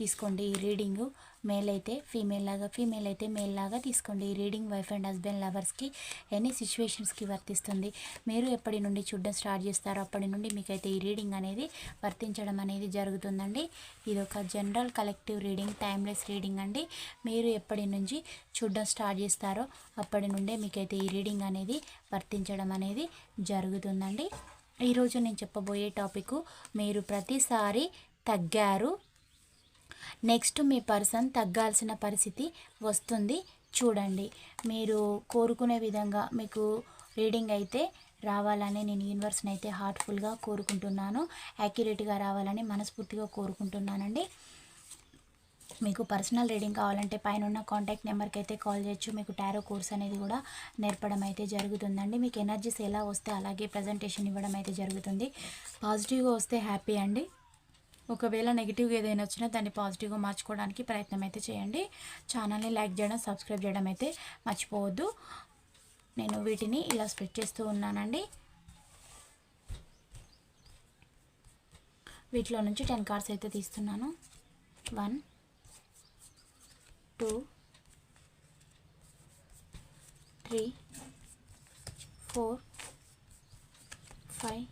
తీసుకోండి ఈ reading. Male అయితే ఫీమేల్ లాగా ఫీమేల్ అయితే మేల్ లాగా తీసుకోండి ఈ రీడింగ్ వైఫ్ అండ్ హస్బెండ్ లవర్స్కి ఎనీ సిచ్యువేషన్స్కి వర్తిస్తుంది. మీరు ఎప్పటి నుండి చూడడం స్టార్ట్ చేస్తారో అప్పటి నుండి మీకైతే ఈ రీడింగ్ అనేది వర్తించడం అనేది జరుగుతుందండి. ఇది ఒక general collective reading timeless reading అండి. మీరు ఎప్పటి నుంచి చూడడం స్టార్ట్ చేస్తారో అప్పటి నుండే మీకైతే ఈ రీడింగ్ అనేది వర్తించడం అనేది జరుగుతుందండి. ఈరోజు నేను చెప్పబోయే టాపిక్ మీరు ప్రతిసారి తగ్గారు నెక్స్ట్ మీ పర్సన్ తగ్గాల్సిన పరిస్థితి వస్తుంది. చూడండి మీరు కోరుకునే విధంగా మీకు రీడింగ్ అయితే రావాలని నేను యూనివర్స్ని అయితే హార్ట్ఫుల్గా కోరుకుంటున్నాను. యాక్యురేట్గా రావాలని మనస్ఫూర్తిగా కోరుకుంటున్నానండి. మీకు పర్సనల్ రీడింగ్ కావాలంటే పైన ఉన్న కాంటాక్ట్ నెంబర్కి అయితే కాల్ చేయొచ్చు. మీకు టారో కోర్స్ అనేది కూడా నేర్పడం అయితే జరుగుతుందండి. మీకు ఎనర్జీస్ ఎలా వస్తే అలాగే ప్రజెంటేషన్ ఇవ్వడం అయితే జరుగుతుంది. పాజిటివ్గా వస్తే హ్యాపీ అండి. ఒకవేళ నెగిటివ్గా ఏదైనా వచ్చినా దాన్ని పాజిటివ్గా మార్చుకోవడానికి ప్రయత్నం అయితే చేయండి. ఛానల్ని లైక్ చేయడం సబ్స్క్రైబ్ చేయడం అయితే మర్చిపోవద్దు. నేను వీటిని ఇలా స్ప్రెడ్ చేస్తూ ఉన్నానండి. వీటిలో నుంచి టెన్ కార్డ్స్ అయితే తీస్తున్నాను. One two three four five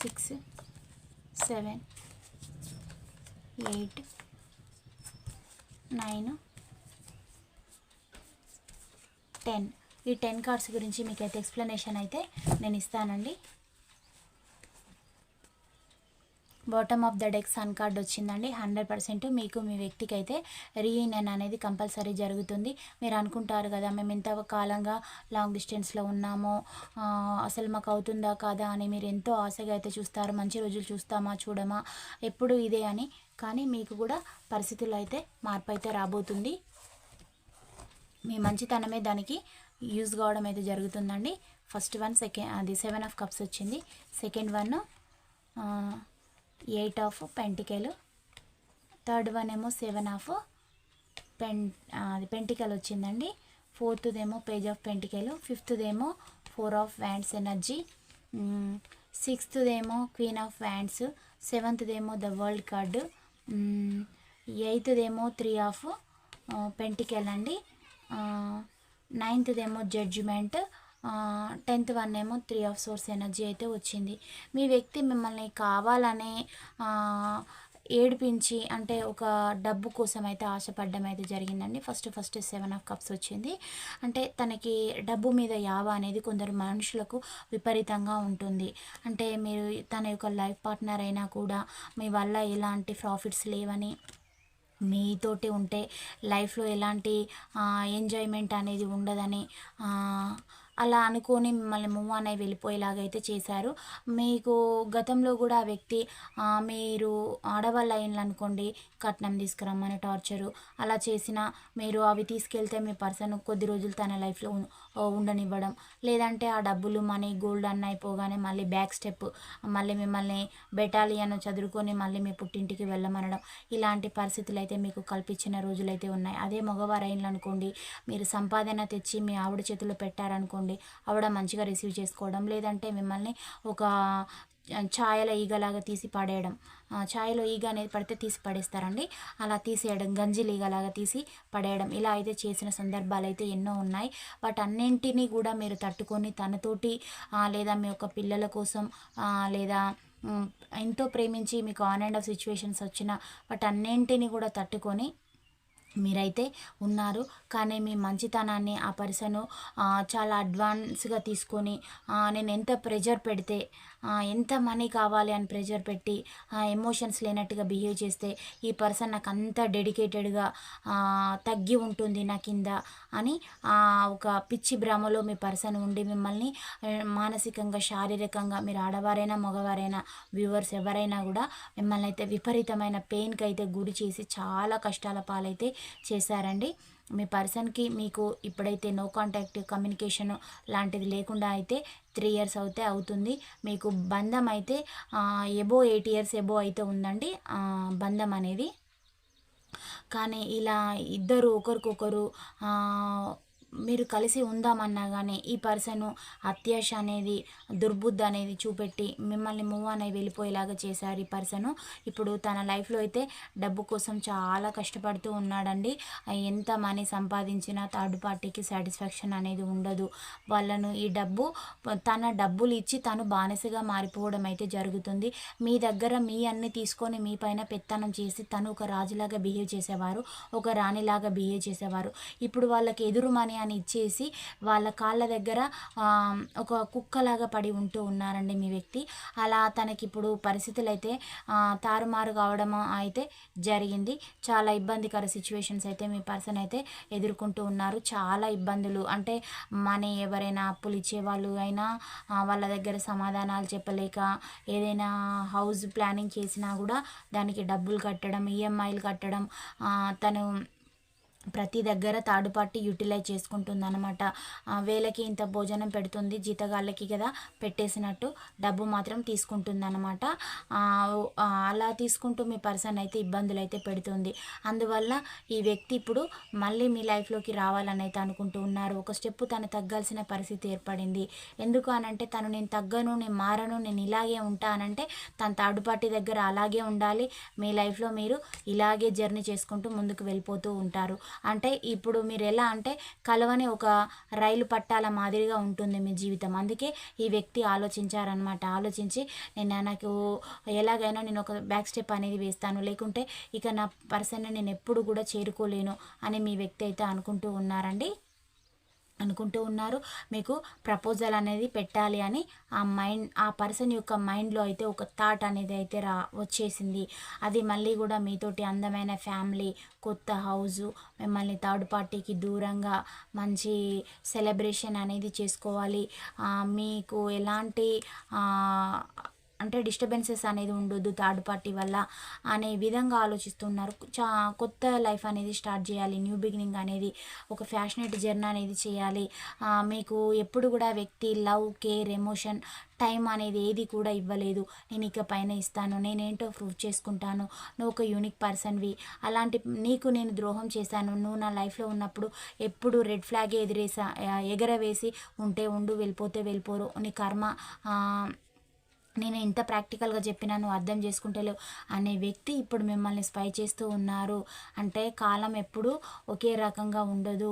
six seven eight nine ten. ఈ టెన్ కార్డ్స్ గురించి మీకు అయితే ఎక్స్ప్లెనేషన్ అయితే నేను ఇస్తానండి. Bottom of the deck sun card వచ్చిందండి. హండ్రెడ్ పర్సెంట్ మీకు మీ వ్యక్తికి అయితే రీయూనియన్ అనేది కంపల్సరీ జరుగుతుంది. మీరు అనుకుంటారు కదా మేము ఎంత కాలంగా లాంగ్ డిస్టెన్స్లో ఉన్నామో అసలు మాకు అవుతుందా కాదా అని మీరు ఎంతో ఆశగా అయితే చూస్తారు. మంచి రోజులు చూస్తామా చూడమా? ఎప్పుడు ఇదే అని. కానీ మీకు కూడా పరిస్థితులు అయితే మార్పు అయితే రాబోతుంది. మీ మంచితనమే దానికి యూజ్ కావడం అయితే జరుగుతుందండి. ఫస్ట్ వన్ సెకండ్ అది సెవెన్ ఆఫ్ కప్స్ వచ్చింది. సెకండ్ వన్ ఎయిట్ ఆఫ్ పెంటికలు. థర్డ్ వన్ ఏమో సెవెన్ ఆఫ్ పెన్ అది పెంటికల్ వచ్చిందండి. ఫోర్త్దేమో పేజ్ ఆఫ్ పెంటికలు. ఫిఫ్త్దేమో ఫోర్ ఆఫ్ వ్యాండ్స్ ఎనర్జీ. సిక్స్త్దేమో క్వీన్ ఆఫ్ వ్యాండ్స్. సెవెంత్దేమో ద వరల్డ్ కార్డు. ఎయిత్దేమో త్రీ ఆఫ్ పెంటికల్ అండి నైన్త్దేమో జడ్జిమెంట్. టెన్త్ వన్ ఏమో త్రీ ఆఫ్ సోర్స్ ఎనర్జీ అయితే వచ్చింది. మీ వ్యక్తి మిమ్మల్ని కావాలనే ఏడిపించి అంటే ఒక డబ్బు కోసం అయితే ఆశపడడం అయితే జరిగిందండి. First first seven of cups వచ్చింది. అంటే తనకి డబ్బు మీద యావ అనేది కొందరు మనుషులకు విపరీతంగా ఉంటుంది. అంటే మీరు తన యొక్క లైఫ్ పార్ట్నర్ అయినా కూడా మీ వల్ల ఎలాంటి ప్రాఫిట్స్ లేవని మీతోటి ఉంటే లైఫ్లో ఎలాంటి ఎంజాయ్మెంట్ అనేది ఉండదని అలా అనుకొని మిమ్మల్ని మూవ్ ఆన్ అయి వెళ్ళిపోయేలాగైతే చేశారు. మీకు గతంలో కూడా ఆ వ్యక్తి మీరు ఆడవాళ్ళు అయినలు అనుకోండి కట్నం తీసుకురమ్మని టార్చరు. అలా చేసిన మీరు అవి తీసుకెళ్తే మీ పర్సన్ కొద్ది రోజులు తన లైఫ్లో ఉండనివ్వడం. లేదంటే ఆ డబ్బులు మనీ గోల్డ్ అన్న అయిపోగానే మళ్ళీ బ్యాక్ స్టెప్ మళ్ళీ మిమ్మల్ని బెటాలియన్ చదువుకొని మళ్ళీ మీ పుట్టింటికి వెళ్ళమనడం. ఇలాంటి పరిస్థితులు అయితే మీకు కల్పించిన రోజులైతే ఉన్నాయి. అదే మగవారు అయినలు అనుకోండి మీరు సంపాదన తెచ్చి మీ ఆవిడ చేతిలో పెట్టారనుకోండి ఆవిడ మంచిగా రిసీవ్ చేసుకోవడం లేదంటే మిమ్మల్ని ఒక ఛాయల ఈగలాగా తీసి పడేయడం. ఛాయలో ఈగ అనేది పడితే తీసి పడేస్తారండి. అలా తీసేయడం గంజిలు ఈగలాగా తీసి పడేయడం ఇలా అయితే చేసిన సందర్భాలు అయితే ఎన్నో ఉన్నాయి. బట్ అన్నింటినీ కూడా మీరు తట్టుకొని తనతోటి లేదా మీ యొక్క పిల్లల కోసం లేదా ఎంతో ప్రేమించి మీకు ఆన్ అండ్ ఆఫ్ సిచ్యువేషన్స్ వచ్చిన బట్ అన్నింటినీ కూడా తట్టుకొని మీరైతే ఉన్నారు. కానీ మీ మంచితనాన్ని ఆ పర్సను చాలా అడ్వాన్స్గా తీసుకొని నేను ఎంత ప్రెజర్ పెడితే ఎంత మనీ కావాలి అని ప్రెజర్ పెట్టి ఎమోషన్స్ లేనట్టుగా బిహేవ్ చేస్తే ఈ పర్సన్ నాకు అంత డెడికేటెడ్గా తగ్గి ఉంటుంది నా కింద అని ఒక పిచ్చి భ్రమలో మీ పర్సన్ ఉండి మిమ్మల్ని మానసికంగా శారీరకంగా మీరు ఆడవారైనా మగవారైనా వ్యూవర్స్ ఎవరైనా కూడా మిమ్మల్ని అయితే విపరీతమైన పెయిన్కి అయితే గురి చేసి చాలా కష్టాల పాలైతే చేశారండి. మీ పర్సన్కి మీకు ఇప్పుడైతే నో కాంటాక్ట్ కమ్యూనికేషన్ లాంటిది లేకుండా అయితే త్రీ ఇయర్స్ అయితే అవుతుంది. మీకు బంధం అయితే ఎబో ఎయిట్ ఇయర్స్ ఎబో అయితే ఉందండి. బంధం అనేది. కానీ ఇలా ఇద్దరు ఒకరికొకరు మీరు కలిసి ఉందామన్నా కానీ ఈ పర్సన్ అత్యాశ అనేది దుర్బుద్ధి అనేది చూపెట్టి మిమ్మల్ని మూవ్ అని వెళ్ళిపోయేలాగా చేశారు ఈ పర్సన్. ఇప్పుడు తన లైఫ్లో అయితే డబ్బు కోసం చాలా కష్టపడుతూ ఉన్నాడండి. ఎంత మనీ సంపాదించినా థర్డ్ పార్టీకి సాటిస్ఫాక్షన్ అనేది ఉండదు. వాళ్ళను ఈ డబ్బు తన డబ్బులు ఇచ్చి తను బానిసగా మారిపోవడం అయితే జరుగుతుంది. మీ దగ్గర మీ అన్ని తీసుకొని మీ పైన పెత్తనం చేసి తను ఒక రాజులాగా బిహేవ్ చేసేవారు ఒక రాణిలాగా బిహేవ్ చేసేవారు. ఇప్పుడు వాళ్ళకి ఎదురు మనీ అని ఇచ్చేసి వాళ్ళ కాళ్ళ దగ్గర ఒక కుక్కలాగా పడి ఉంటూ ఉన్నారండి మీ వ్యక్తి. అలా తనకి ఇప్పుడు పరిస్థితులు అయితే తారుమారు కావడం అయితే జరిగింది. చాలా ఇబ్బందికర సిచ్యువేషన్స్ అయితే మీ పర్సన్ అయితే ఎదుర్కొంటూ ఉన్నారు. చాలా ఇబ్బందులు. అంటే మనీ ఎవరైనా అప్పులు ఇచ్చేవాళ్ళు అయినా వాళ్ళ దగ్గర సమాధానాలు చెప్పలేక ఏదైనా హౌస్ ప్లానింగ్ చేసినా కూడా దానికి డబ్బులు కట్టడం ఈఎంఐలు కట్టడం తను ప్రతి దగ్గర థర్డ్ పార్టీ యూటిలైజ్ చేసుకుంటుంది అనమాట వేలకి ఇంత భోజనం పెడుతుంది జీతగాళ్ళకి కదా పెట్టేసినట్టు డబ్బు మాత్రం తీసుకుంటుంది అనమాట అలా తీసుకుంటూ మీ పర్సన్ అయితే ఇబ్బందులు అయితే పెడుతుంది. అందువల్ల ఈ వ్యక్తి ఇప్పుడు మళ్ళీ మీ లైఫ్లోకి రావాలని అయితే అనుకుంటూ ఉన్నారు. ఒక స్టెప్ తను తగ్గాల్సిన పరిస్థితి ఏర్పడింది. ఎందుకు అనంటే తను నేను తగ్గను నేను మారను నేను ఇలాగే ఉంటానంటే తన థర్డ్ పార్టీ దగ్గర అలాగే ఉండాలి. మీ లైఫ్లో మీరు ఇలాగే జర్నీ చేసుకుంటూ ముందుకు వెళ్ళిపోతూ ఉంటారు. అంటే ఇప్పుడు మీరు ఎలా అంటే కలవని ఒక రైలు పట్టాల మాదిరిగా ఉంటుంది మీ జీవితం. అందుకే ఈ వ్యక్తి ఆలోచించారనమాట ఆలోచించి నేను నాకు ఎలాగైనా నేను ఒక బ్యాక్ స్టెప్ అనేది వేస్తాను. లేకుంటే ఇక నా పర్సన్ నేను ఎప్పుడు కూడా చేరుకోలేను అని మీ వ్యక్తి అయితే అనుకుంటూ ఉన్నారండి. అనుకుంటూ ఉన్నారు. మీకు ప్రపోజల్ అనేది పెట్టాలి అని ఆ మైండ్ ఆ పర్సన్ యొక్క మైండ్లో అయితే ఒక థాట్ అనేది అయితే రా వచ్చేసింది. అది మళ్ళీ కూడా మీతోటి అందమైన ఫ్యామిలీ కొత్త హౌజు మిమ్మల్ని థర్డ్ పార్టీకి దూరంగా మంచి సెలబ్రేషన్ అనేది చేసుకోవాలి. మీకు ఎలాంటి అంటే డిస్టర్బెన్సెస్ అనేది ఉండొద్దు థర్డ్ పార్టీ వల్ల అనే విధంగా ఆలోచిస్తున్నారు. చా కొత్త లైఫ్ అనేది స్టార్ట్ చేయాలి. న్యూ బిగినింగ్ అనేది ఒక ఫ్యాషనేట్ జర్నీ అనేది చేయాలి. మీకు ఎప్పుడు కూడా వ్యక్తి లవ్ కేర్ ఎమోషన్ టైం అనేది ఏది కూడా ఇవ్వలేదు. నేను ఇక పైన ఇస్తాను. నేనేంటో ప్రూవ్ చేసుకుంటాను. నువ్వు ఒక యూనిక్ పర్సన్వి అలాంటి నీకు నేను ద్రోహం చేశాను. నువ్వు నా లైఫ్లో ఉన్నప్పుడు ఎప్పుడు రెడ్ ఫ్లాగ్ ఎదురేసా ఎగరవేసి ఉంటే ఉండు వెళ్ళిపోతే వెళ్ళిపోరు. నీ కర్మ నేను ఇంత ప్రాక్టికల్గా చెప్పినా నువ్వు అర్థం చేసుకుంటలేవు అనే వ్యక్తి ఇప్పుడు మిమ్మల్ని స్పై చేస్తూ ఉన్నారు. అంటే కాలం ఎప్పుడు ఒకే రకంగా ఉండదు.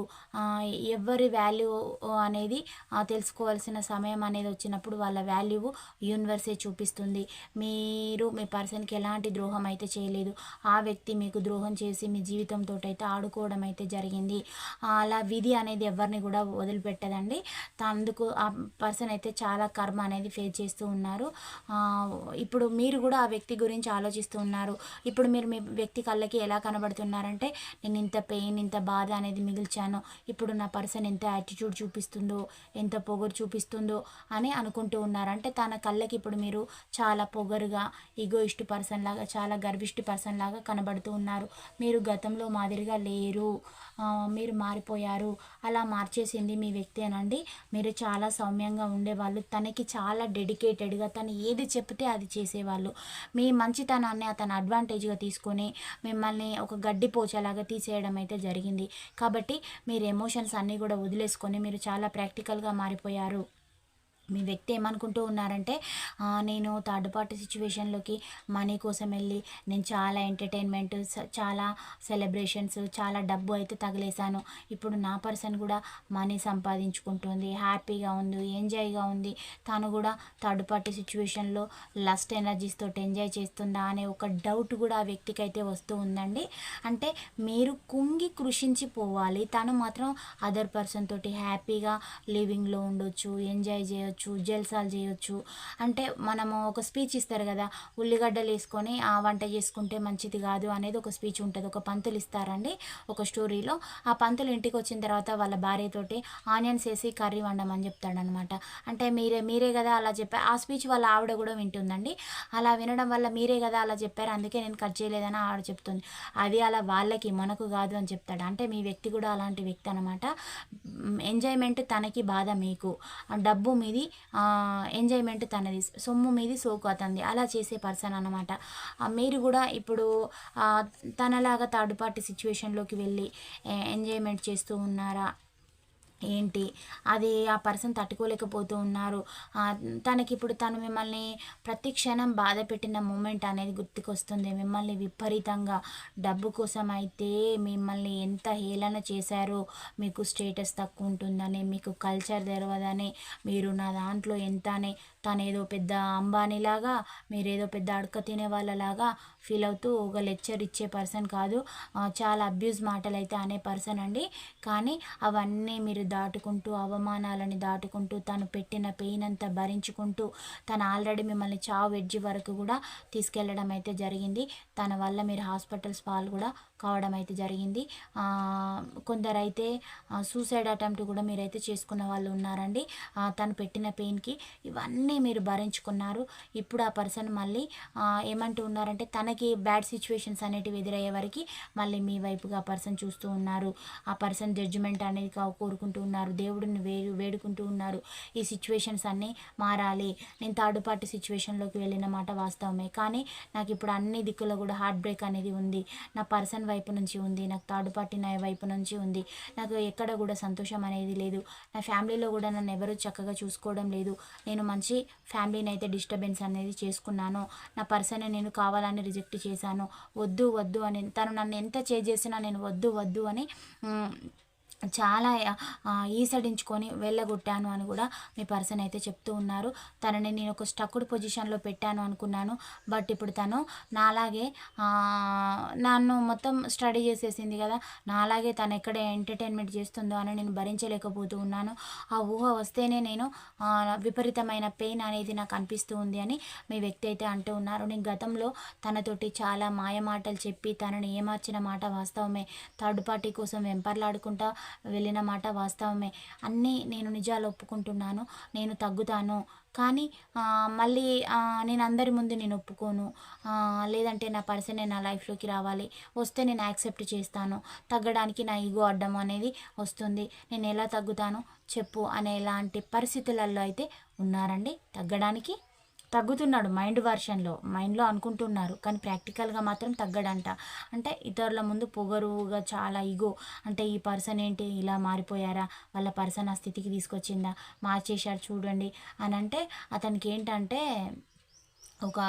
ఎవరి వాల్యూ అనేది తెలుసుకోవాల్సిన సమయం అనేది వచ్చినప్పుడు వాళ్ళ వాల్యూ యూనివర్సే చూపిస్తుంది. మీరు మీ పర్సన్కి ఎలాంటి ద్రోహం అయితే చేయలేదు. ఆ వ్యక్తి మీకు ద్రోహం చేసి మీ జీవితంతో అయితే ఆడుకోవడం అయితే జరిగింది. అలా విధి అనేది ఎవరిని కూడా వదిలిపెట్టదండి. అందుకు ఆ పర్సన్ అయితే చాలా కర్మ అనేది ఫేస్ చేస్తూ ఉన్నారు. ఇప్పుడు మీరు కూడా ఆ వ్యక్తి గురించి ఆలోచిస్తూ ఉన్నారు. ఇప్పుడు మీరు మీ వ్యక్తి కళ్ళకి ఎలా కనబడుతున్నారంటే నేను ఇంత పెయిన్ ఇంత బాధ అనేది మిగిల్చాను. ఇప్పుడు నా పర్సన్ ఎంత యాటిట్యూడ్ చూపిస్తుందో ఎంత పొగరు చూపిస్తుందో అని అనుకుంటూ ఉన్నారు. అంటే తన కళ్ళకి ఇప్పుడు మీరు చాలా పొగరుగా ఈగోయిస్ట్ పర్సన్ లాగా చాలా గర్విష్టి పర్సన్ లాగా కనబడుతూ ఉన్నారు. మీరు గతంలో మాదిరిగా లేరు. మీరు మారిపోయారు. అలా మార్చేసింది మీ వ్యక్తేనండి మీరు చాలా సౌమ్యంగా ఉండేవాళ్ళు. తనకి చాలా డెడికేటెడ్గా తను ఏది చెప్తే అది చేసేవాళ్ళు. మీ మంచితనాన్ని అతను అడ్వాంటేజ్గా తీసుకొని మిమ్మల్ని ఒక గడ్డి పోచేలాగా తీసేయడం అయితే జరిగింది. కాబట్టి మీరు ఎమోషన్స్ అన్నీ కూడా వదిలేసుకొని మీరు చాలా ప్రాక్టికల్గా మారిపోయారు. మీ వ్యక్తి ఏమనుకుంటూ ఉన్నారంటే నేను థర్డ్ పార్టీ సిచ్యువేషన్లోకి మనీ కోసం వెళ్ళి నేను చాలా ఎంటర్టైన్మెంట్ చాలా సెలబ్రేషన్స్ చాలా డబ్బు అయితే తగిలేశాను. ఇప్పుడు నా పర్సన్ కూడా మనీ సంపాదించుకుంటుంది హ్యాపీగా ఉంది ఎంజాయ్గా ఉంది. తను కూడా థర్డ్ పార్టీ సిచ్యువేషన్లో లస్ట్ ఎనర్జీస్ తోటి ఎంజాయ్ చేస్తుందా అనే ఒక డౌట్ కూడా ఆ వ్యక్తికి అయితే వస్తూ ఉందండి. అంటే మీరు కుంగి కృషించి పోవాలి తను మాత్రం అదర్ పర్సన్ తోటి హ్యాపీగా లివింగ్లో ఉండొచ్చు ఎంజాయ్ చేయొచ్చు. చేయొచ్చు జల్సాలు చేయొచ్చు. అంటే మనము ఒక స్పీచ్ ఇస్తారు కదా ఉల్లిగడ్డలు వేసుకొని ఆ వంట చేసుకుంటే మంచిది కాదు అనేది ఒక స్పీచ్ ఉంటుంది. ఒక పంతులు ఇస్తారండి ఒక స్టోరీలో ఆ పంతులు ఇంటికి వచ్చిన తర్వాత వాళ్ళ భార్యతోటి ఆనియన్స్ వేసి కర్రీ వండమని చెప్తాడనమాట అంటే మీరే మీరే కదా అలా చెప్పారు. ఆ స్పీచ్ వాళ్ళ ఆవిడ కూడా వింటుందండి. అలా వినడం వల్ల మీరే కదా అలా చెప్పారు. అందుకే నేను కట్ చేయలేదని ఆవిడ చెప్తుంది. అది అలా వాళ్ళకి మనకు కాదు అని చెప్తాడు. అంటే మీ వ్యక్తి కూడా అలాంటి వ్యక్తి అనమాట ఎంజాయ్మెంట్ తనకి బాధ మీకు. ఆ డబ్బు మీది ఎంజాయ్మెంట్ తనది. సొమ్ము మీది సోకు అతంది. అలా చేసే పర్సన్ అనమాట మీరు కూడా ఇప్పుడు తనలాగా థర్డ్ పార్టీ సిచ్యువేషన్లోకి వెళ్ళి ఎంజాయ్మెంట్ చేస్తూ ఉన్నారా? ఏంటి? అది ఆ పర్సన్ తట్టుకోలేకపోతూ ఉన్నారు. తనకి ఇప్పుడు తను మిమ్మల్ని ప్రతి క్షణం బాధ పెట్టిన మూమెంట్ అనేది గుర్తుకొస్తుంది. మిమ్మల్ని విపరీతంగా డబ్బు కోసం అయితే మిమ్మల్ని ఎంత హేళన చేశారో మీకు స్టేటస్ తక్కువ ఉంటుందని మీకు కల్చర్ తెరవదని మీరు నా దాంట్లో ఎంత అని తను ఏదో పెద్ద అంబానీలాగా మీరేదో పెద్ద అడక తినే వాళ్ళలాగా ఫీల్ అవుతూ ఒక లెక్చర్ ఇచ్చే పర్సన్ కాదు. చాలా అబ్యూజ్ మాటలు అయితే అనే పర్సన్ అండి. కానీ అవన్నీ మీరు దాటుకుంటూ అవమానాలని దాటుకుంటూ తను పెట్టిన పెయిన్ అంతా భరించుకుంటూ తను ఆల్రెడీ మిమ్మల్ని చావు ఎడ్జి వరకు కూడా తీసుకెళ్ళడం అయితే జరిగింది. తన వల్ల మీరు హాస్పిటల్స్ పాలు కూడా కావడం అయితే జరిగింది. కొందరైతే సూసైడ్ అటెంప్ట్ కూడా మీరైతే చేసుకున్న వాళ్ళు ఉన్నారండి. తను పెట్టిన పెయిన్కి ఇవన్నీ మీరు భరించుకున్నారు. ఇప్పుడు ఆ పర్సన్ మళ్ళీ ఏమంటూ ఉన్నారంటే తనకి బ్యాడ్ సిచ్యువేషన్స్ అనేటివి ఎదురయ్యే వరకు మళ్ళీ మీ వైపుగా ఆ పర్సన్ చూస్తూ ఉన్నారు. ఆ పర్సన్ జడ్జిమెంట్ అనేది కోరుకుంటూ ఉన్నారు. దేవుడిని వే వేడుకుంటూ ఉన్నారు. ఈ సిచ్యువేషన్స్ అన్నీ మారాలి. నేను థర్డ్ పార్టీ సిచ్యువేషన్లోకి వెళ్ళిన మాట వాస్తవమే. కానీ నాకు ఇప్పుడు అన్ని దిక్కులో కూడా హార్ట్ బ్రేక్ అనేది ఉంది. నా పర్సన్ వైపు నుంచి ఉంది నాకు థర్డ్ పార్టీ నా వైపు నుంచి ఉంది. నాకు ఎక్కడ కూడా సంతోషం అనేది లేదు. నా ఫ్యామిలీలో కూడా నన్ను ఎవరు చక్కగా చూసుకోవడం లేదు. నేను మంచి ఫ్యామిలీని అయితే డిస్టర్బెన్స్ అనేది చేసుకున్నాను. నా పర్సన్ నేను కావాలని రిజెక్ట్ చేశాను. వద్దు వద్దు అని తను నన్ను ఎంత చేసినా నేను వద్దు వద్దు అని చాలా ఈసడించుకొని వెళ్ళగొట్టాను అని కూడా మీ పర్సన్ అయితే చెప్తూ ఉన్నారు. తనని నేను ఒక స్టక్డ్ పొజిషన్లో పెట్టాను అనుకున్నాను. బట్ ఇప్పుడు తను నాలాగే నన్ను మొత్తం స్టడీ చేసేసింది కదా. నాలాగే తను ఎక్కడ ఎంటర్టైన్మెంట్ చేస్తుందో అని నేను భరించలేకపోతూ ఉన్నాను. ఆ ఊహ వస్తేనే నేను విపరీతమైన పెయిన్ అనేది నాకు అనిపిస్తూ ఉంది అని మీ వ్యక్తి అయితే అంటూ ఉన్నారు. నేను గతంలో తనతోటి చాలా మాయమాటలు చెప్పి తనని ఏమార్చిన మాట వాస్తవమే. థర్డ్ పార్టీ కోసం వెంపర్లాడుకుంటా వెళ్ళిన మాట వాస్తవమే. అన్నీ నేను నిజాలు ఒప్పుకుంటున్నాను. నేను తగ్గుతాను. కానీ మళ్ళీ నేను అందరి ముందు నేను ఒప్పుకోను. లేదంటే నా పర్సనే నా లైఫ్లోకి రావాలి. వస్తే నేను యాక్సెప్ట్ చేస్తాను. తగ్గడానికి నా ఈగో అడ్డం అనేది వస్తుంది. నేను ఎలా తగ్గుతాను? చెప్పు అనే ఇలాంటి పరిస్థితులలో అయితే ఉన్నారండి. తగ్గడానికి తగ్గుతున్నాడు మైండ్ వర్షన్లో. మైండ్లో అనుకుంటున్నారు కానీ ప్రాక్టికల్గా మాత్రం తగ్గడంట. అంటే ఇతరుల ముందు పొగరుగా చాలా ఇగో అంటే ఈ పర్సన్ ఏంటి ఇలా మారిపోయారా వాళ్ళ పర్సన్ ఆ స్థితికి తీసుకొచ్చిందా మార్చేశారు చూడండి అని అంటే అతనికి ఏంటంటే ఒక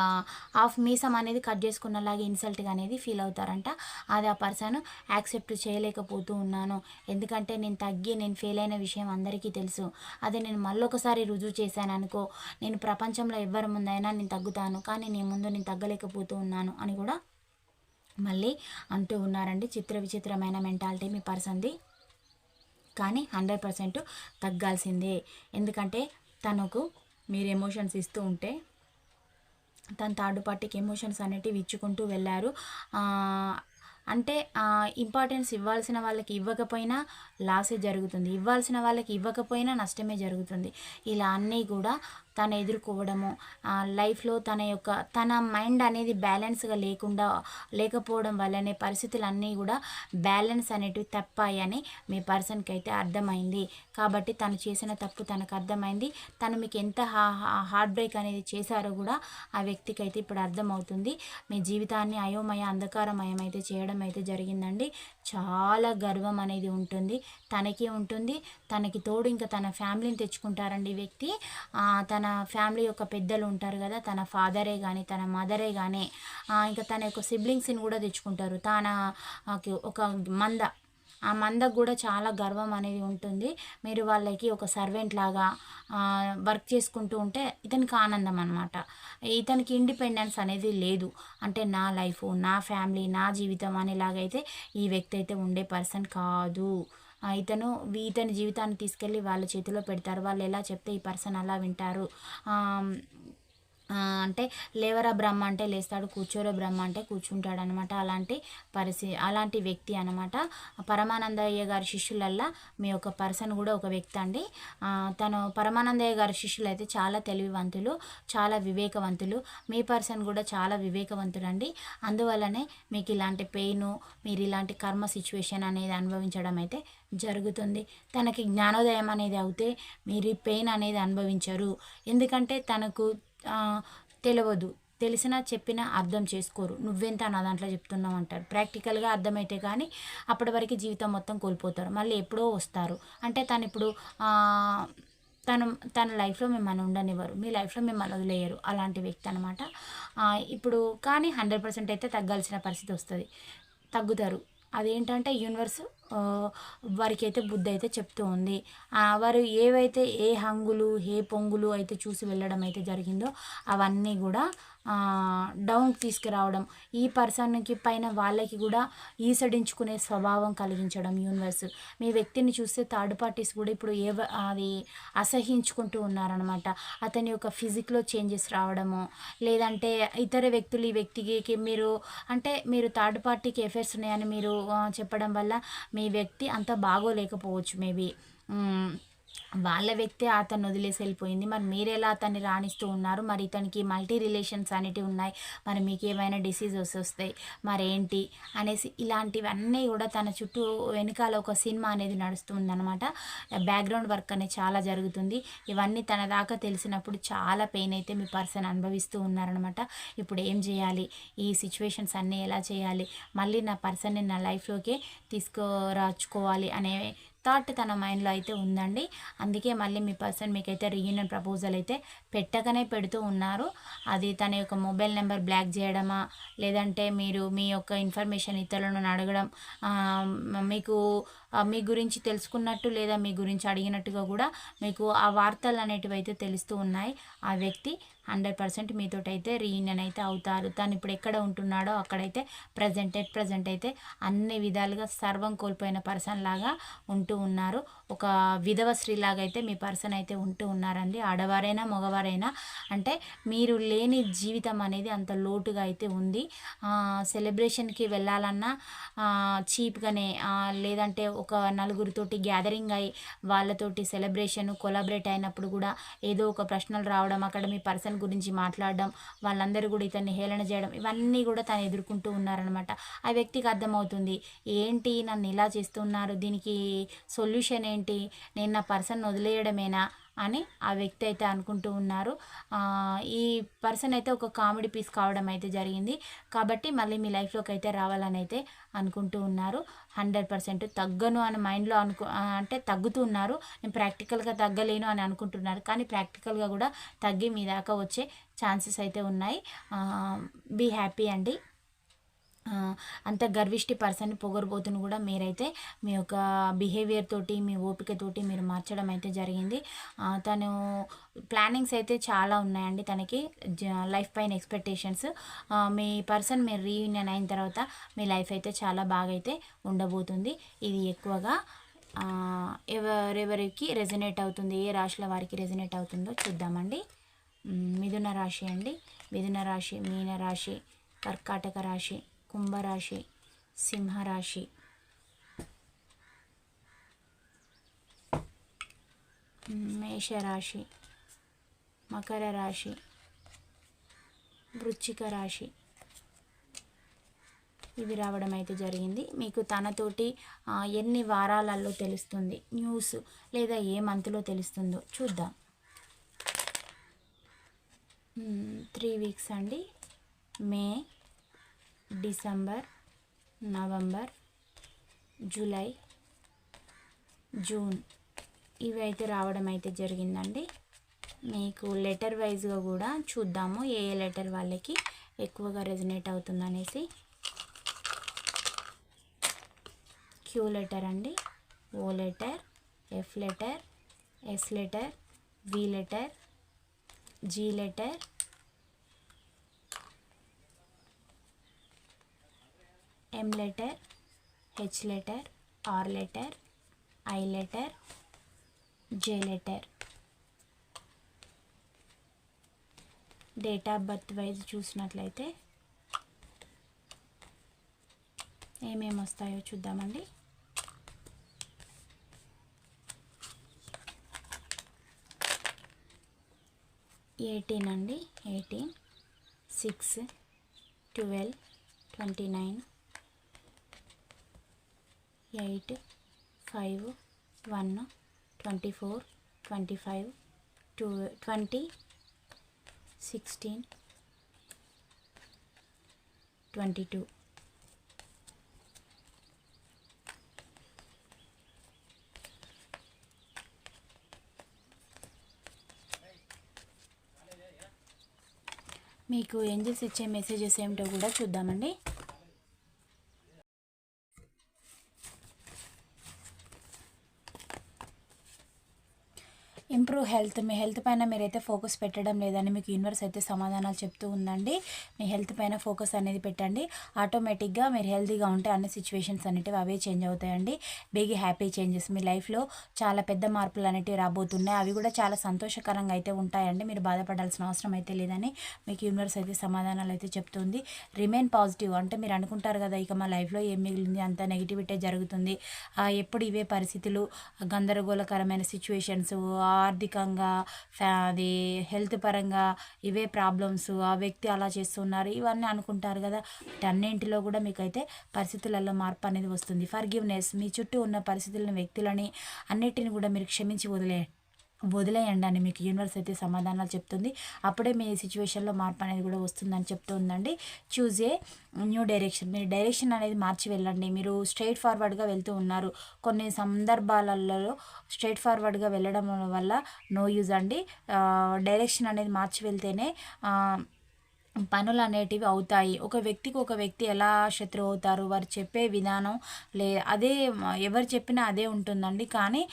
హాఫ్ మీసం అనేది కట్ చేసుకున్నలాగే ఇన్సల్ట్గా అనేది ఫీల్ అవుతారంట. అది ఆ పర్సన్ యాక్సెప్ట్ చేయలేకపోతూ ఉన్నాను. ఎందుకంటే నేను తగ్గి నేను ఫెయిల్ అయిన విషయం అందరికీ తెలుసు. అదే నేను మళ్ళొకసారి రుజువు చేశాను అనుకో నేను ప్రపంచంలో ఎవరి ముందైనా నేను తగ్గుతాను. కానీ నీ ముందు నేను తగ్గలేకపోతూ ఉన్నాను అని కూడా మళ్ళీ అంటూ ఉన్నారండి. చిత్ర విచిత్రమైన మెంటాలిటీ మీ పర్సన్ది కానీ హండ్రెడ్ పర్సెంట్ తగ్గాల్సిందే. ఎందుకంటే తనకు మీరు ఎమోషన్స్ ఇస్తూ ఉంటే తన థర్డ్ పార్టీకి ఎమోషన్స్ అనేటివి ఇచ్చుకుంటూ వెళ్ళారు. అంటే ఇంపార్టెన్స్ ఇవ్వాల్సిన వాళ్ళకి ఇవ్వకపోయినా లాసే జరుగుతుంది. ఇవ్వాల్సిన వాళ్ళకి ఇవ్వకపోయినా నష్టమే జరుగుతుంది. ఇలా అన్నీ కూడా తను ఎదుర్కోవడము లైఫ్లో తన యొక్క తన మైండ్ అనేది బ్యాలెన్స్గా లేకుండా లేకపోవడం వల్లనే పరిస్థితులన్నీ కూడా బ్యాలెన్స్ అనేటివి తప్పాయని మీ పర్సన్కి అయితే అర్థమైంది. కాబట్టి తను చేసిన తప్పు తనకు అర్థమైంది. తను మీకు ఎంత హార్ట్ బ్రేక్ అనేది చేశారో కూడా ఆ వ్యక్తికి అయితే ఇప్పుడు అర్థమవుతుంది. మీ జీవితాన్ని అయోమయ అంధకారమయం అయితే చేయడం అయితే జరిగిందండి. చాలా గర్వం అనేది ఉంటుంది. తనకి ఉంటుంది. తనకి తోడు ఇంకా తన ఫ్యామిలీని తెచ్చుకుంటారండి వ్యక్తి. తన ఫ్యామిలీ యొక్క పెద్దలు ఉంటారు కదా తన ఫాదరే కానీ తన మదరే కానీ ఇంకా తన యొక్క సిబ్లింగ్స్ని కూడా తెచ్చుకుంటారు. తన ఒక మంద ఆ మందకు కూడా చాలా గర్వం అనేది ఉంటుంది. మీరు వాళ్ళకి ఒక సర్వెంట్ లాగా వర్క్ చేసుకుంటూ ఉంటే ఇతనికి ఆనందం అనమాట ఇతనికి ఇండిపెండెన్స్ అనేది లేదు. అంటే నా లైఫ్ నా ఫ్యామిలీ నా జీవితం అనేలాగైతే ఈ వ్యక్తి అయితే ఉండే పర్సన్ కాదు. ఇతను ఇతని జీవితాన్ని తీసుకెళ్ళి వాళ్ళ చేతిలో పెడతారు. వాళ్ళు ఎలా చెప్తే ఈ పర్సన్ అలా వింటారు. అంటే లేవరా బ్రహ్మ అంటే లేస్తాడు కూర్చోరా బ్రహ్మ అంటే కూర్చుంటాడు అనమాట అలాంటి పరిస్థితి అలాంటి వ్యక్తి అనమాట పరమానందయ్య గారి శిష్యులల్లా మీ యొక్క పర్సన్ కూడా ఒక వ్యక్తి అండి. తను పరమానందయ్య గారి శిష్యులు అయితే చాలా తెలివివంతులు చాలా వివేకవంతులు. మీ పర్సన్ కూడా చాలా వివేకవంతుడు అండి అందువల్లనే మీకు ఇలాంటి పెయిన్ మీరు ఇలాంటి కర్మ సిచ్యువేషన్ అనేది అనుభవించడం అయితే జరుగుతుంది. తనకి జ్ఞానోదయం అనేది అవుతే మీరు ఈ పెయిన్ అనేది అనుభవించరు. ఎందుకంటే తనకు తెలియదు తెలిసినా చెప్పినా అర్థం చేసుకోరు. నువ్వెంత నా దాంట్లో చెప్తున్నావు అంటారు. ప్రాక్టికల్గా అర్థమైతే కానీ అప్పటి వరకు జీవితం మొత్తం కోల్పోతారు. మళ్ళీ ఎప్పుడో వస్తారు. అంటే తను ఇప్పుడు తను తన లైఫ్లో మిమ్మల్ని ఉండనివ్వరు. మీ లైఫ్లో మిమ్మల్ని వదిలేయరు. అలాంటి వ్యక్తి అనమాట ఇప్పుడు కానీ హండ్రెడ్ పర్సెంట్ అయితే తగ్గాల్సిన పరిస్థితి వస్తుంది. తగ్గుతారు. అదేంటంటే యూనివర్స్ వారికి అయితే బుద్ధి అయితే చెప్తూ ఉంది. వారు ఏవైతే ఏ హంగులు ఏ పొంగులు అయితే చూసి వెళ్ళడం అయితే జరిగిందో అవన్నీ కూడా డౌన్ తీసుకురావడం ఈ పర్సన్కి పైన వాళ్ళకి కూడా ఈసడించుకునే స్వభావం కలిగించడం యూనివర్స్. మీ వ్యక్తిని చూస్తే థర్డ్ పార్టీస్ కూడా ఇప్పుడు ఏ అది అసహించుకుంటూ ఉన్నారనమాట అతని యొక్క ఫిజిక్లో చేంజెస్ రావడము లేదంటే ఇతర వ్యక్తులు ఈ వ్యక్తికి మీరు అంటే మీరు థర్డ్ పార్టీకి ఎఫెక్ట్స్ ఉన్నాయని మీరు చెప్పడం వల్ల మీ వ్యక్తి అంత బాగోలేకపోవచ్చు మేబీ వాళ్ళ వ్యక్తి అతను వదిలేసి వెళ్ళిపోయింది. మరి మీరు ఎలా అతన్ని రాణిస్తూ ఉన్నారు? మరి ఇతనికి మల్టీ రిలేషన్స్ అనేటివి ఉన్నాయి. మరి మీకు ఏమైనా డిసీజెస్ వస్తాయి? మరేంటి అనేసి ఇలాంటివన్నీ కూడా తన చుట్టూ వెనకాల ఒక సినిమా అనేది నడుస్తుంది అనమాట బ్యాక్గ్రౌండ్ వర్క్ అనేది చాలా జరుగుతుంది. ఇవన్నీ తన దాకా తెలిసినప్పుడు చాలా పెయిన్ అయితే మీ పర్సన్ అనుభవిస్తూ ఉన్నారనమాట ఇప్పుడు ఏం చేయాలి? ఈ సిచ్యువేషన్స్ అన్నీ ఎలా చేయాలి? మళ్ళీ నా పర్సన్ని నా లైఫ్లోకి తీసుకురాచుకోవాలి అనే థాట్ తన మైండ్లో అయితే ఉందండి. అందుకే మళ్ళీ మీ పర్సన్ మీకైతే రీయూనియన్ ప్రపోజల్ అయితే పెట్టకనే పెడుతూ ఉన్నారు. అది తన యొక్క మొబైల్ నెంబర్ బ్లాక్ చేయడమా లేదంటే మీరు మీ యొక్క ఇన్ఫర్మేషన్ ఇతరులను అడగడం మీకు మీ గురించి తెలుసుకున్నట్టు లేదా మీ గురించి అడిగినట్టుగా కూడా మీకు ఆ వార్తలు అనేటివి అయితే తెలుస్తూ ఉన్నాయి. ఆ వ్యక్తి హండ్రెడ్ పర్సెంట్ మీతో అయితే రీయూనియన్ అయితే అవుతారు. తను ఇప్పుడు ఎక్కడ ఉంటున్నాడో అక్కడైతే ప్రజెంట్ ఎట్ ప్రజెంట్ అయితే అన్ని విధాలుగా సర్వం కోల్పోయిన పర్సన్ లాగా ఉంటూ ఉన్నారు. ఒక విధవ స్త్రీలాగా అయితే మీ పర్సన్ అయితే ఉంటూ ఉన్నారండి. ఆడవారైనా మగవారైనా అంటే మీరు లేని జీవితం అనేది అంత లోటుగా అయితే ఉంది. సెలబ్రేషన్కి వెళ్ళాలన్నా చీప్గానే లేదంటే ఒక నలుగురితోటి గ్యాదరింగ్ అయ్యి వాళ్ళతోటి సెలబ్రేషన్ కొలాబరేట్ అయినప్పుడు కూడా ఏదో ఒక ప్రశ్నలు రావడం అక్కడ మీ పర్సన్ గురించి మాట్లాడడం వాళ్ళందరూ కూడా ఇతన్ని హేళన చేయడం ఇవన్నీ కూడా తను ఎదుర్కొంటూ ఉన్నారనమాట ఆ వ్యక్తికి అర్థమవుతుంది ఏంటి నన్ను ఇలా చేస్తున్నారు? దీనికి సొల్యూషన్ ఏంటి? నేను నా పర్సన్ వదిలేయడమేనా? అని ఆ వ్యక్తి అయితే అనుకుంటూ ఉన్నారు. ఈ పర్సన్ అయితే ఒక కామెడీ పీస్ కావడం అయితే జరిగింది. కాబట్టి మళ్ళీ మీ లైఫ్లోకి అయితే రావాలని అయితే అనుకుంటూ ఉన్నారు. హండ్రెడ్ పర్సెంట్ తగ్గను అని మైండ్లో అనుకు అంటే తగ్గుతూ ఉన్నారు. నేను ప్రాక్టికల్గా తగ్గలేను అని అనుకుంటున్నారు. కానీ ప్రాక్టికల్గా కూడా తగ్గి మీ దాకా వచ్చే ఛాన్సెస్ అయితే ఉన్నాయి. బీ హ్యాపీ అండి. అంత గర్విష్టి పర్సన్ పొగరబోతును కూడా మీరైతే మీ యొక్క బిహేవియర్ తోటి మీ ఓపిక తోటి మీరు మార్చడం అయితే జరిగింది. తను ప్లానింగ్స్ అయితే చాలా ఉన్నాయండి తనకి. లైఫ్ పైన ఎక్స్పెక్టేషన్స్ మీ పర్సన్ మీరు రీయూనియన్ అయిన తర్వాత మీ లైఫ్ అయితే చాలా బాగా అయితే ఉండబోతుంది. ఇది ఎక్కువగా ఎవరెవరికి రెజనేట్ అవుతుంది ఏ రాశుల వారికి రెజనేట్ అవుతుందో చూద్దామండి. మిథున రాశి అండి. మిథున రాశి మీన రాశి కర్కాటక రాశి కుంభరాశి సింహరాశి. మేషరాశి మకర రాశి వృచ్చిక రాశి ఇవి రావడం అయితే జరిగింది. మీకు తనతోటి ఎన్ని వారాలలో తెలుస్తుంది? న్యూస్ లేదా ఏ మంత్లో తెలుస్తుందో చూద్దాం. త్రీ వీక్స్ అండి. May December November July June ఇవి అయితే రావడం అయితే జరిగిందండి. మీకు లెటర్ వైజ్గా కూడా చూద్దాము ఏ ఏ లెటర్ వాళ్ళకి ఎక్కువగా రెజనేట్ అవుతుందనేసి. క్యూ లెటర్ అండి. O letter F letter S letter V letter G letter M letter H letter R letter I letter J letter date of birth wise చూసినట్లయితే ఏమేమి వస్తాయో చూద్దామండి. ఎయిటీన్ అండి. Eighteen six twelve twenty nine eight five one twenty four twenty five two twenty sixteen twenty two. మీకు angels ఇచ్చే messages ఏమిటో కూడా చూద్దామండి. ఇంప్రూవ్ హెల్త్ మీ హెల్త్ పైన మీరైతే ఫోకస్ పెట్టడం లేదని మీకు యూనివర్స్ అయితే సమాధానాలు చెప్తూ ఉందండి. మీ హెల్త్ పైన ఫోకస్ అనేది పెట్టండి. ఆటోమేటిక్గా మీరు హెల్తీగా ఉంటే అన్ని సిచ్యువేషన్స్ అనేటివి అవే చేంజ్ అవుతాయండి. బిగ్ హ్యాపీ చేంజెస్ మీ లైఫ్లో చాలా పెద్ద మార్పులు అనేటివి రాబోతున్నాయి. అవి కూడా చాలా సంతోషకరంగా అయితే ఉంటాయండి. మీరు బాధపడాల్సిన అవసరం అయితే లేదని మీకు యూనివర్స్ అయితే సమాధానాలు అయితే చెప్తుంది. రిమైన్ పాజిటివ్ అంటే మీరు అనుకుంటారు కదా ఇక మా లైఫ్లో ఏం మిగిలింది అంత నెగిటివిటీ జరుగుతుంది. ఎప్పుడు ఇవే పరిస్థితులు గందరగోళకరమైన సిచ్యువేషన్స్ ఆర్థికంగా ఫ్యా అది హెల్త్ పరంగా ఇవే ప్రాబ్లమ్స్ ఆ వ్యక్తి అలా చేస్తున్నారు ఇవన్నీ అనుకుంటారు కదా. అన్నింటిలో కూడా మీకైతే పరిస్థితులలో మార్పు అనేది వస్తుంది. ఫర్గివ్నెస్ మీ చుట్టూ ఉన్న పరిస్థితులను వ్యక్తులని అన్నిటిని కూడా మీరు క్షమించి వదిలేయండి. వదిలేయండి అని మీకు యూనివర్స్ అయితే సమాధానాలు చెప్తుంది. అప్పుడే మీ సిచ్యువేషన్లో మార్పు అనేది కూడా వస్తుందని చెప్తుందండి చూజ్ ఏ న్యూ డైరెక్షన్ మీరు డైరెక్షన్ అనేది మార్చి వెళ్ళండి. మీరు స్ట్రైట్ ఫార్వర్డ్గా వెళ్తూ ఉన్నారు. కొన్ని సందర్భాలలో స్ట్రైట్ ఫార్వర్డ్గా వెళ్ళడం వల్ల నో యూజ్ అండి. డైరెక్షన్ అనేది మార్చి వెళ్తేనే పనులు అనేటివి అవుతాయి. ఒక వ్యక్తికి ఒక వ్యక్తి ఎలా శత్రువు అవుతారు వారు చెప్పే విధానం లే అదే ఎవరు చెప్పినా అదే ఉంటుందండి. కానీ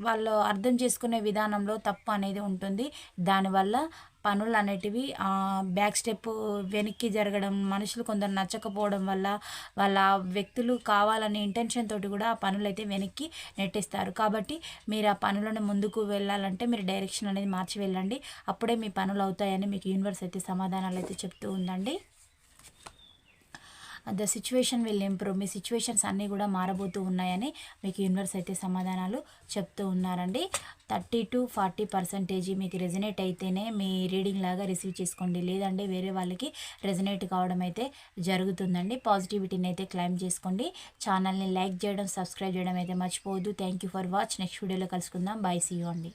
వాళ్ళు అర్థం చేసుకునే విధానంలో తప్పు అనేది ఉంటుంది. దానివల్ల పనులు అనేటివి బ్యాక్ స్టెప్ వెనక్కి జరగడం మనుషులు కొందరు నచ్చకపోవడం వల్ల వాళ్ళ వ్యక్తులు కావాలనే ఇంటెన్షన్ తోటి కూడా ఆ పనులు అయితే వెనక్కి నెట్టేస్తారు. కాబట్టి మీరు ఆ పనులను ముందుకు వెళ్ళాలంటే మీరు డైరెక్షన్ అనేది మార్చి వెళ్ళండి. అప్పుడే మీ పనులు అవుతాయని మీకు యూనివర్స్ అయితే సమాధానాలు అయితే చెప్తూ ఉందండి. ద సిచ్యువేషన్ విల్ ఇంప్రూవ్ మీ సిచ్యువేషన్స్ అన్నీ కూడా మారబోతూ ఉన్నాయని మీకు యూనివర్స్ అయితే సమాధానాలు చెప్తూ ఉన్నారండి. థర్టీ టు ఫార్టీ పర్సెంటేజీ మీకు రెజినేట్ అయితేనే మీ రీడింగ్ లాగా రిసీవ్ చేసుకోండి. లేదంటే వేరే వాళ్ళకి రెజినేట్ కావడం అయితే జరుగుతుందండి. పాజిటివిటీని అయితే క్లైమ్ చేసుకోండి. ఛానల్ని లైక్ చేయడం సబ్స్క్రైబ్ చేయడం అయితే మర్చిపోవద్దు. Thank you for watch next వీడియోలో కలుసుకుందాం. బాయ్ సీ అండి.